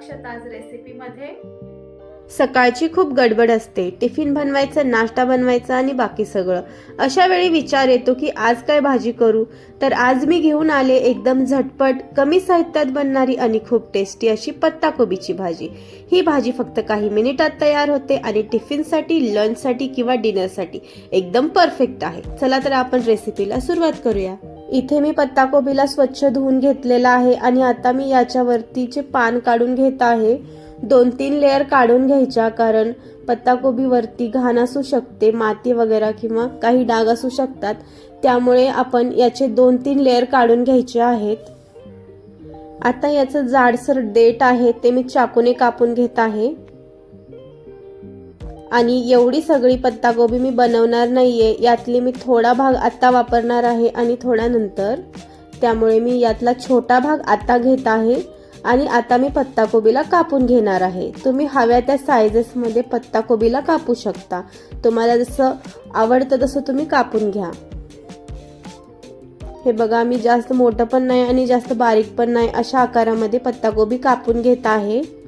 आज रेसिपीमध्ये सकाळची खूप गडबड असते. टिफिन बनवायचं नाश्ता बनवायचा आणि बाकी सगळं. अशा वेळी विचार येतो की आज काय भाजी करू? तर आज मी घेऊन आले एकदम झटपट कमी साहित्यात बनणारी आणि खूप टेस्टी अशी पत्ताकोबीची भाजी. ही भाजी फक्त काही मिनिटात तयार होते आणि टिफिनसाठी लंचसाठी किंवा डिनरसाठी एकदम परफेक्ट आहे. चला तर आपण रेसिपीला सुरुवात करूया. इथे मी पत्ताकोबीला स्वच्छ धुवून घेतलेला आहे आणि आता मी याच्यावरतीचे पान काढून घेत आहे दोन तीन लेअर काढून घ्यायच्या कारण पत्ताकोबीवरती घाण असू शकते माती वगैरे किंवा काही डाग असू शकतात. त्यामुळे आपण याचे दोन तीन लेअर काढून घ्यायचे आहेत. आता याचं जाडसर देठ आहे ते मी चाकूने कापून घेत आहे. आणि एवढी सगळी पत्ताकोबी मी बनवणार नाहीये यातली मी थोडा भाग आत्ता वापरणार आहे आणि थोडा नंतर. त्यामुळे मी यातला छोटा भाग आता घेत आहे आणि आता मी पत्ताकोबीला कापून घेणार आहे. तुम्ही हव्या त्या सायझेसमध्ये पत्ताकोबीला कापू शकता. तुम्हाला जसं आवडतं तसं तुम्ही कापून घ्या. हे बघा मी जास्त मोठं पण नाही आणि जास्त बारीक पण नाही अशा आकारामध्ये पत्ताकोबी कापून घेत आहे.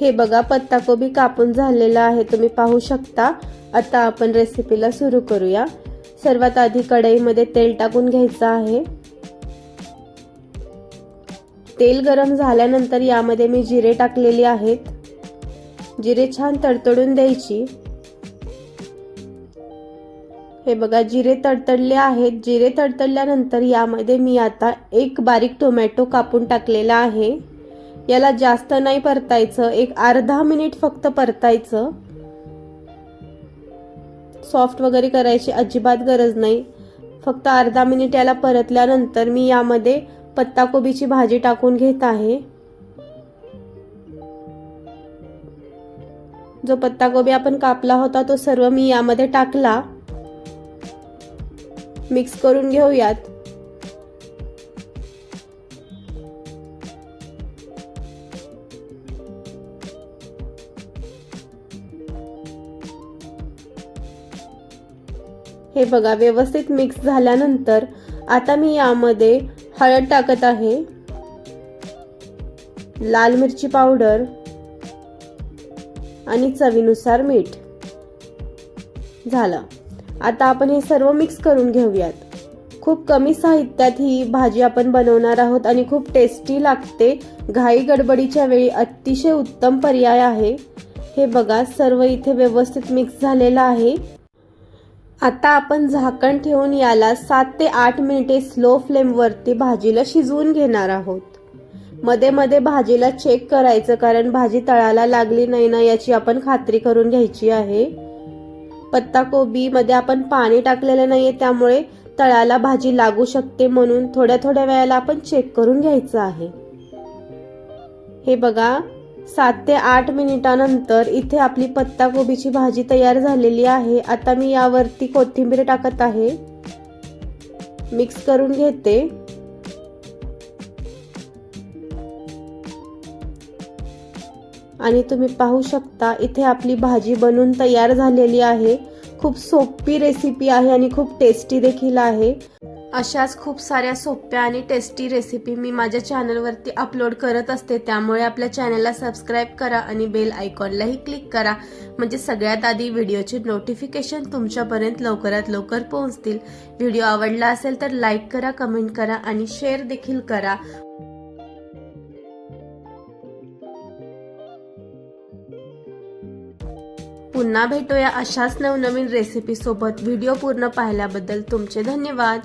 हे बघा पत्ताकोबी कापून झालेला आहे. तुम्ही पाहू शकता. आता आपण रेसिपीला सुरू करूया. सर्वात आधी कढईमध्ये तेल टाकून घ्यायचं आहे. तेल गरम झाल्यानंतर यामध्ये मी जिरे टाकलेली आहेत. जिरे छान तडतडून द्यायची. हे बघा जिरे तडतडले आहेत. जिरे तडतडल्यानंतर यामध्ये मी आता एक बारीक टोमॅटो कापून टाकलेला आहे. याला जास्त नाही परतायचं एक अर्धा मिनिट फक्त परतायचं. सॉफ्ट वगैरे करायची अजिबात गरज नाही. फक्त अर्धा मिनिट याला परतल्यानंतर मी यामध्ये पत्ताकोबीची भाजी टाकून घेत आहे. जो पत्ताकोबी आपण कापला होता तो सर्व मी यामध्ये टाकला. मिक्स करून घेऊयात. हे बघा व्यवस्थित मिक्स झाल्यानंतर आता मी यामध्ये हळद टाकत आहे. लाल मिरची पावडर आणि चवीनुसार मीठ झालं. आता आपण हे सर्व मिक्स करून घेऊयात. खूप कमी साहित्यात ही भाजी आपण बनवणार आहोत आणि खूप टेस्टी लागते. घाई गडबडीच्या वेळी अतिशय उत्तम पर्याय आहे. हे बघा सर्व इथे व्यवस्थित मिक्स झालेलं आहे. आता आपण झाकण ठेवून याला सात ते आठ मिनिटे स्लो फ्लेमवरती भाजीला शिजवून घेणार आहोत. मध्ये मध्ये भाजीला चेक करायचं कारण भाजी तळाला लागली नाही ना याची आपण खात्री करून घ्यायची आहे. पत्ताकोबीमध्ये आपण पाणी टाकलेलं नाहीये त्यामुळे तळाला भाजी लागू शकते म्हणून थोड्या थोड्या वेळाला आपण चेक करून घ्यायचं आहे. हे बघा सात ते आठ मिनिटानंतर इथे आपली पत्ताकोबीची भाजी तयार झालेली आहे. आता मी यावरती कोथिंबीर टाकत आहे. मिक्स करून घेते. आणि तुम्ही पाहू शकता इथे आपली भाजी बनून तयार झालेली आहे. खूप सोपी रेसिपी आहे आणि खूप टेस्टी देखील आहे. अशाच खूप साऱ्या सोप्या आणि टेस्टी रेसिपी मी माझ्या चॅनलवरती अपलोड करत असते. त्यामुळे आपल्या चॅनलला सबस्क्राईब करा आणि बेल आयकॉनलाही क्लिक करा. म्हणजे सगळ्यात आधी व्हिडिओचे नोटिफिकेशन तुमच्यापर्यंत लवकरात लवकर पोहोचतील. व्हिडिओ आवडला असेल तर लाईक करा कमेंट करा आणि शेअर देखील करा. पुन्हा भेटूया अशाच नवनवीन रेसिपी सोबत. व्हिडिओ पूर्ण पाहिल्याबद्दल तुमचे धन्यवाद.